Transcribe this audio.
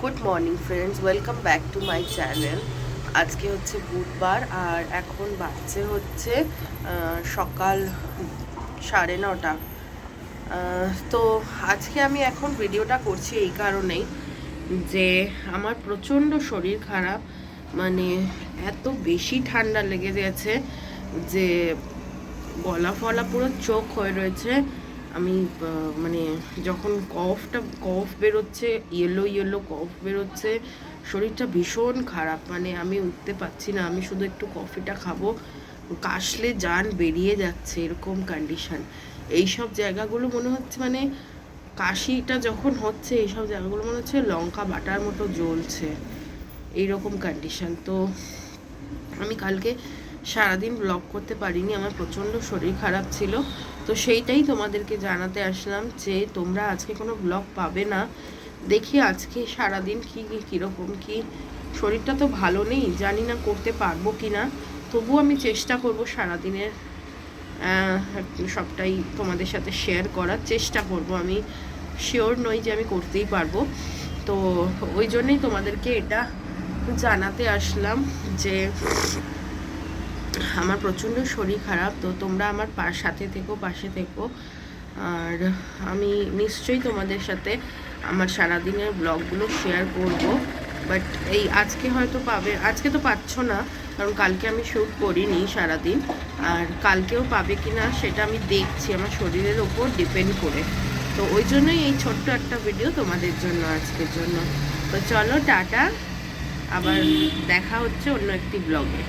Good morning friends welcome back to my channel আজকে হচ্ছে বুধবার আর এখন বাজছে হচ্ছে সকাল সাড়ে নটা। তো আজকে আমি এখন ভিডিওটা করছি এই কারণেই যে আমার প্রচণ্ড শরীর খারাপ মানে এত বেশি ঠান্ডা লেগে গেছে যে গলা ফলা পুরো চোখ হয়ে রয়েছে। আমি মানে যখন কফটা কফ বেরোচ্ছে ইয়েলো ইয়েলো কফ বেরোচ্ছে, শরীরটা ভীষণ খারাপ। মানে আমি উঠতে পারছি না, আমি শুধু একটু কফিটা খাব। কাশলে যান, বেরিয়ে যাচ্ছে এরকম কন্ডিশন এইসব জায়গাগুলো মনে হচ্ছে মানে কাশিটা যখন হচ্ছে, এইসব জায়গাগুলো মনে হচ্ছে লঙ্কা বাটার মতো জ্বলছে। এইরকম কন্ডিশন তো আমি কালকে সারাদিন ব্লগ করতে পারিনি, আমার প্রচণ্ড শরীর খারাপ ছিল। তো সেইটাই তোমাদেরকে জানাতে আসলাম যে তোমরা আজকে কোনো ব্লগ পাবে না। দেখি আজকে সারাদিন কী কী, কীরকম, কী? শরীরটা তো ভালো নেই, জানি না করতে পারব কি না তবুও আমি চেষ্টা করব সারাদিনের সবটাই তোমাদের সাথে শেয়ার করার। চেষ্টা করব আমি। শিওর নই যে আমি করতেই পারব। তো ওই জন্যই তোমাদেরকে এটা জানাতে আসলাম যে আমার প্রচণ্ড শরীর খারাপ, তো তোমরা আমার সাথে থেকো, পাশে থেকো। আর আমি নিশ্চয়ই তোমাদের সাথে আমার সারাদিনের ব্লগগুলো শেয়ার করব। বাট এই আজকে হয়তো পাবে, আজকে তো পাচ্ছ না, কারণ কালকে আমি শ্যুট করিনি সারাদিন। আর কালকেও পাবে কি না সেটা আমি দেখছি, আমার শরীরের ওপর ডিপেন্ড করে। তো ওই জন্যই এই ছোট্ট একটা ভিডিও তোমাদের জন্য আজকের জন্য। তো চলো টাটা, আবার দেখা হচ্ছে অন্য একটি ব্লগে।